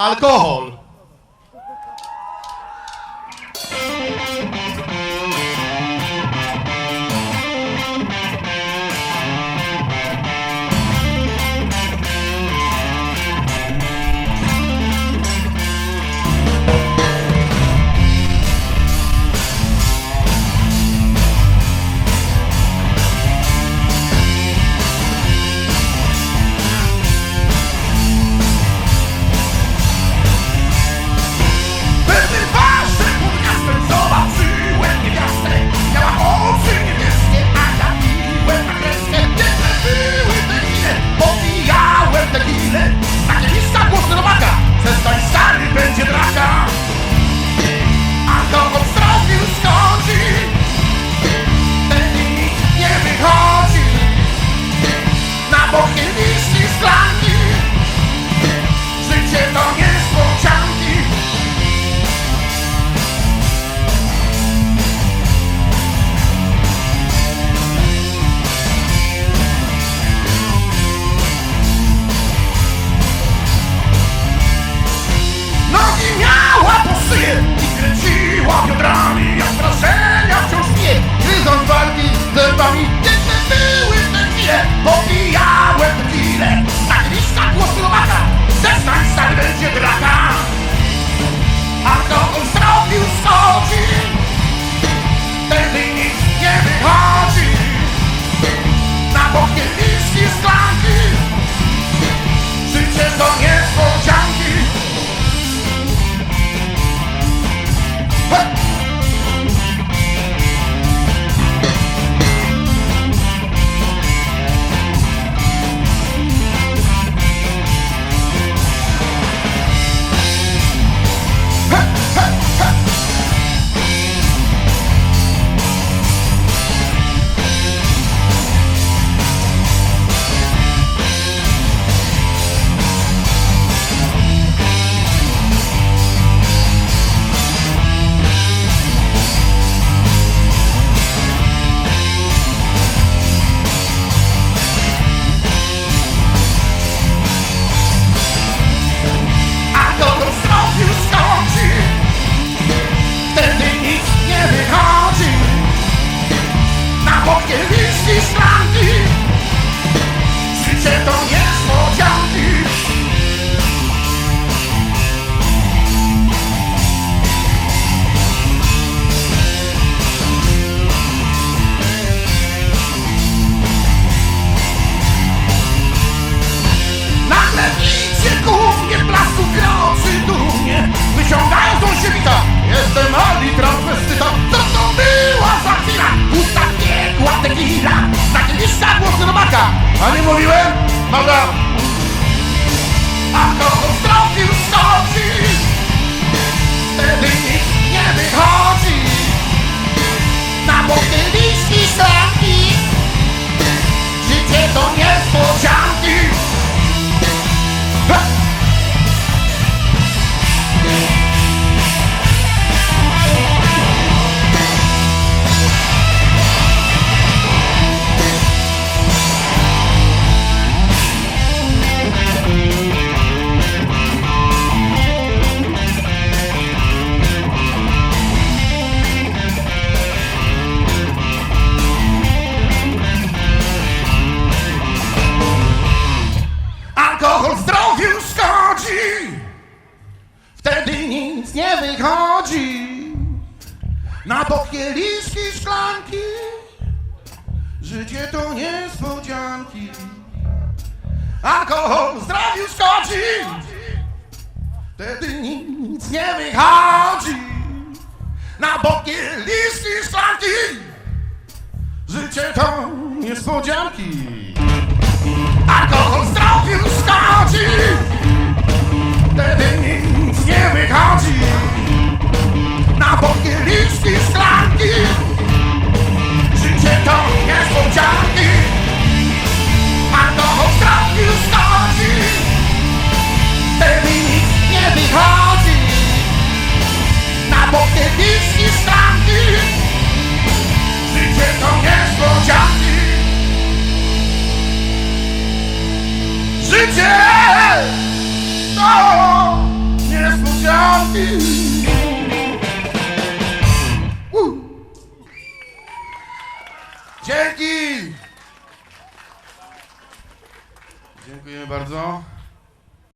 Alkohol. na hodně hvězdní svátí. Sice to je ¡Ánimo, nivel! ¡Manda! ¡Hasta Alkohol zdrowiu szkodzi, wtedy nic nie wychodzi. Na pokieliszki szklanki, życie to niespodzianki. Alkohol zdrowiu szkodzi, wtedy nic nie wychodzi. Na pokieliszki szklanki, życie to niespodzianki. Dziękujemy bardzo.